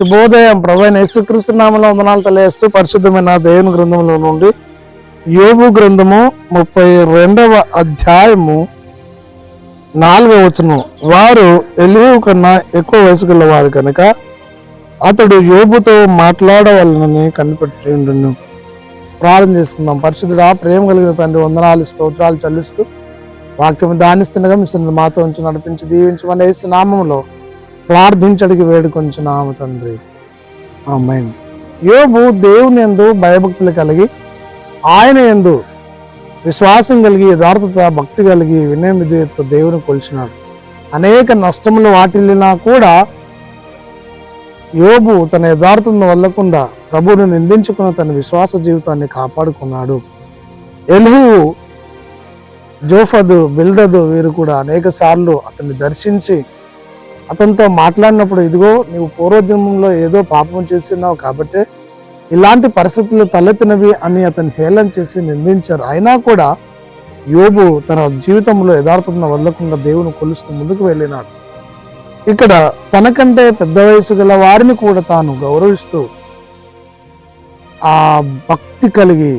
శుభోదయం. ప్రభైన యేసుక్రీస్తు నామంలో వందనాలు తెలియస్తూ పరిశుద్ధమైన దేవుని గ్రంథంలో నుండి యోగు గ్రంథము ముప్పై రెండవ అధ్యాయము నాలుగవ వచనం. వారు ఎలియు కన్నా ఎక్కువ వయసు గల వారు కనుక అతడు యోబుతో మాట్లాడవలనని కనిపెట్టి ప్రార్థన చేసుకుందాం. పరిశుద్ధుడా ప్రేమ కలిగిన తండ్రి వందనాలు స్తోత్రాలు చెల్లిస్తూ వాక్యం దానిస్తుండగా మీ మాతో ఉంచి నడిపించి దీవించమని వేసి నామంలో ప్రార్థించడికి ఆమె తండ్రి. ఆమెన్. యోబు దేవుని ఎందు భయభక్తులు కలిగి ఆయన ఎందు విశ్వాసం కలిగి యథార్థత భక్తి కలిగి వినయ దేవుని కొలిచినాడు. అనేక నష్టములు వాటిల్లినా కూడా యోబు తన యథార్థతను వల్లకుండా ప్రభువును నిందించుకున్న తన విశ్వాస జీవితాన్ని కాపాడుకున్నాడు. ఎలుహు జోఫదు బిల్దదు వీరు కూడా అనేక సార్లు అతన్ని దర్శించి అతనితో మాట్లాడినప్పుడు ఇదిగో నీవు పూర్వజన్మంలో ఏదో పాపం చేస్తున్నావు కాబట్టి ఇలాంటి పరిస్థితులు తలెత్తినవి అని అతను హేళన చేసి నిందించారు. అయినా కూడా యోబు తన జీవితంలో యథార్థతను వదలకుండా దేవుని కొలుస్తూ ముందుకు వెళ్ళినాడు. ఇక్కడ తనకంటే పెద్ద వయసు గల వారిని కూడా తాను గౌరవిస్తూ ఆ భక్తి కలిగి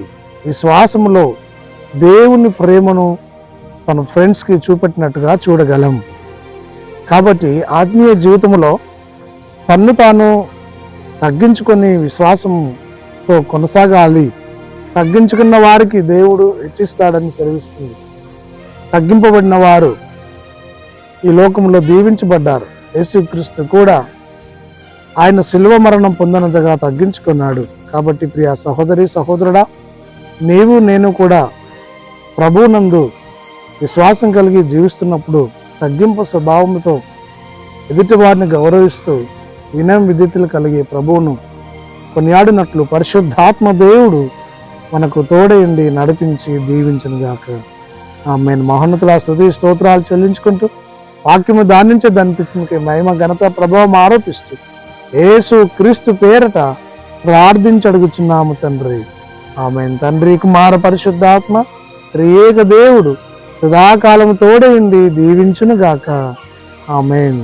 విశ్వాసములో దేవుని ప్రేమను తన ఫ్రెండ్స్కి చూపెట్టినట్టుగా చూడగలం. కాబట్టి ఆత్మీయ జీవితంలో తన్ను తాను తగ్గించుకొని విశ్వాసంతో కొనసాగాలి. తగ్గించుకున్న వారికి దేవుడు హెచ్చిస్తాడని సెలవిస్తుంది. తగ్గింపబడిన వారు ఈ లోకంలో దీవించబడ్డారు. యేసుక్రీస్తు కూడా ఆయన శిల్వ మరణం పొందినంతగా తగ్గించుకున్నాడు. కాబట్టి ప్రియ సహోదరి సహోదరుడా నీవు నేను కూడా ప్రభునందు విశ్వాసం కలిగి జీవిస్తున్నప్పుడు తగ్గింపు స్వభావంతో ఎదుటివారిని గౌరవిస్తూ వినయం విధితులు కలిగే ప్రభువును కొనియాడినట్లు పరిశుద్ధాత్మ దేవుడు మనకు తోడయండి నడిపించి దీవించను గాక ఆమె మహోన్నతుల స్థుతి స్తోత్రాలు చెల్లించుకుంటూ వాక్యము దానించే దాని తిట్టునికి మహిమ ఘనత ప్రభావం ఆరోపిస్తూ యేసు క్రీస్తు పేరట ప్రార్థించి అడుగుచున్నాము తండ్రి. ఆమె తండ్రి కుమార పరిశుద్ధాత్మ త్రియేక దేవుడు సదాకాలము తోడయండి దీవించును గాక ఆమెన్.